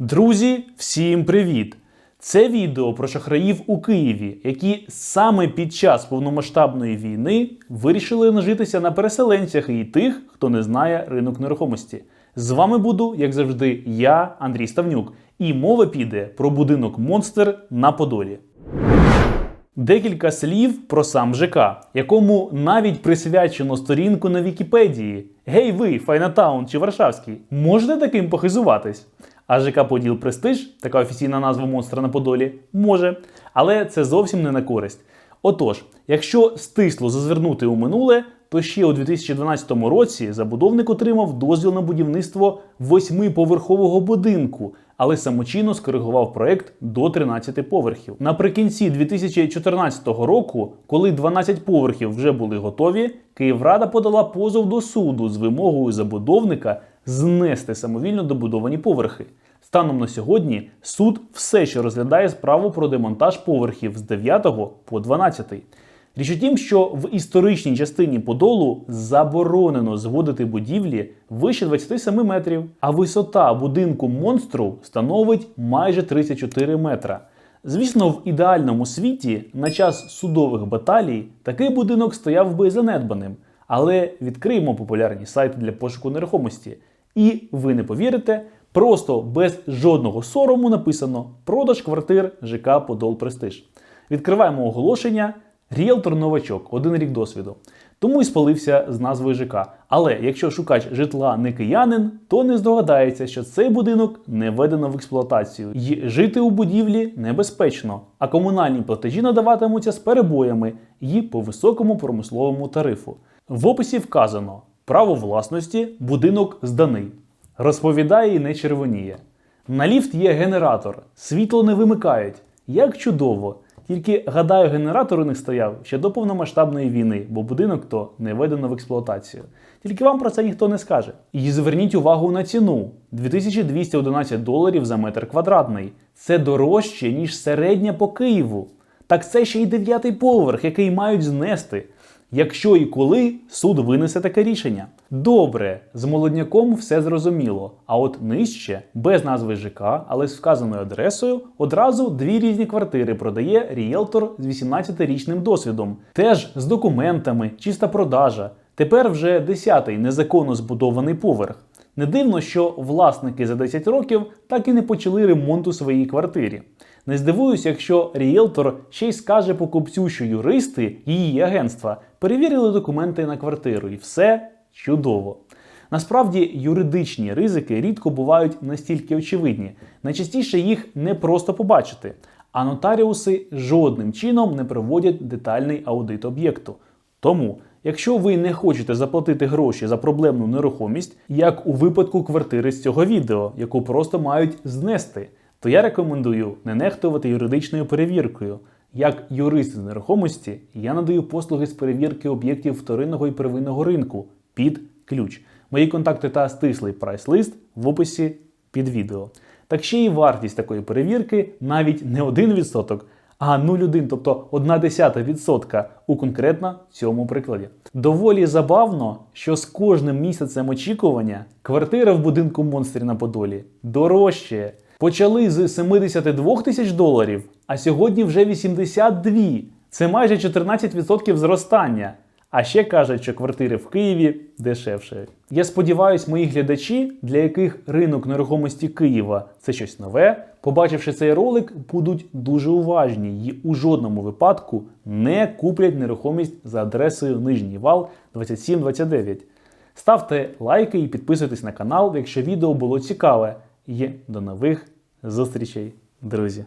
Друзі, всім привіт! Це відео про шахраїв у Києві, які саме під час повномасштабної війни вирішили нажитися на переселенцях і тих, хто не знає ринок нерухомості. З вами буду, як завжди, я, Андрій Ставнюк, і мова піде про будинок Монстр на Подолі. Декілька слів про сам ЖК, якому навіть присвячено сторінку на Вікіпедії. Гей ви, Файнатаун чи Варшавський, можете таким похизуватись? А ЖК Поділ Престиж, така офіційна назва монстра на Подолі, може, але це зовсім не на користь. Отож, якщо стисло зазирнути у минуле, то ще у 2012 році забудовник отримав дозвіл на будівництво восьмиповерхового будинку, але самочинно скоригував проект до 13 поверхів. Наприкінці 2014 року, коли 12 поверхів вже були готові, Київрада подала позов до суду з вимогою забудовника знести самовільно добудовані поверхи. Станом на сьогодні суд все ще розглядає справу про демонтаж поверхів з 9 по 12. Річ у тім, що в історичній частині Подолу заборонено зводити будівлі вище 27 метрів, а висота будинку монстру становить майже 34 метра. Звісно, в ідеальному світі на час судових баталій такий будинок стояв би занедбаним, але відкриємо популярні сайти для пошуку нерухомості. І ви не повірите, просто без жодного сорому написано продаж квартир ЖК Подол Престиж. Відкриваємо оголошення. Ріелтор новачок, один рік досвіду. Тому і спалився з назвою ЖК. Але якщо шукач житла не киянин, то не здогадається, що цей будинок не введено в експлуатацію, і жити у будівлі небезпечно, а комунальні платежі надаватимуться з перебоями і по високому промисловому тарифу. В описі вказано: право власності, будинок зданий. Розповідає і не червоніє. На ліфт є генератор, світло не вимикають. Як чудово! Тільки гадаю, генератор у них стояв ще до повномасштабної війни, бо будинок то не введено в експлуатацію. Тільки вам про це ніхто не скаже. І зверніть увагу на ціну: 2211 доларів за метр квадратний. Це дорожче, ніж середня по Києву. Так це ще й дев'ятий поверх, який мають знести. Якщо і коли суд винесе таке рішення. Добре, з молодняком все зрозуміло. А от нижче, без назви ЖК, але з вказаною адресою, одразу дві різні квартири продає ріелтор з 18-річним досвідом, теж з документами, чиста продажа. Тепер вже 10-й незаконно збудований поверх. Не дивно, що власники за 10 років так і не почали ремонт у своїй квартирі. Не здивуюсь, якщо ріелтор ще й скаже покупцю, що юристи її агентства перевірили документи на квартиру, і все чудово. Насправді юридичні ризики рідко бувають настільки очевидні. Найчастіше їх не просто побачити, а нотаріуси жодним чином не проводять детальний аудит об'єкту. Тому, якщо ви не хочете заплатити гроші за проблемну нерухомість, як у випадку квартири з цього відео, яку просто мають знести, то я рекомендую не нехтувати юридичною перевіркою. Як юрист з нерухомості, я надаю послуги з перевірки об'єктів вторинного і первинного ринку під ключ. Мої контакти та стислий прайс-лист в описі під відео. Так ще й вартість такої перевірки навіть не 1%, а 0,1, тобто 0,1% у конкретно цьому прикладі. Доволі забавно, що з кожним місяцем очікування квартира в будинку монстрі на Подолі дорожчає. Почали з 72 тисяч доларів, а сьогодні вже 82. Це майже 14% зростання. А ще кажуть, що квартири в Києві дешевше. Я сподіваюся, мої глядачі, для яких ринок нерухомості Києва це щось нове, побачивши цей ролик, будуть дуже уважні і у жодному випадку не куплять нерухомість за адресою Нижній Вал 2729. Ставте лайки і підписуйтесь на канал, якщо відео було цікаве. І до нових зустрічей, друзі!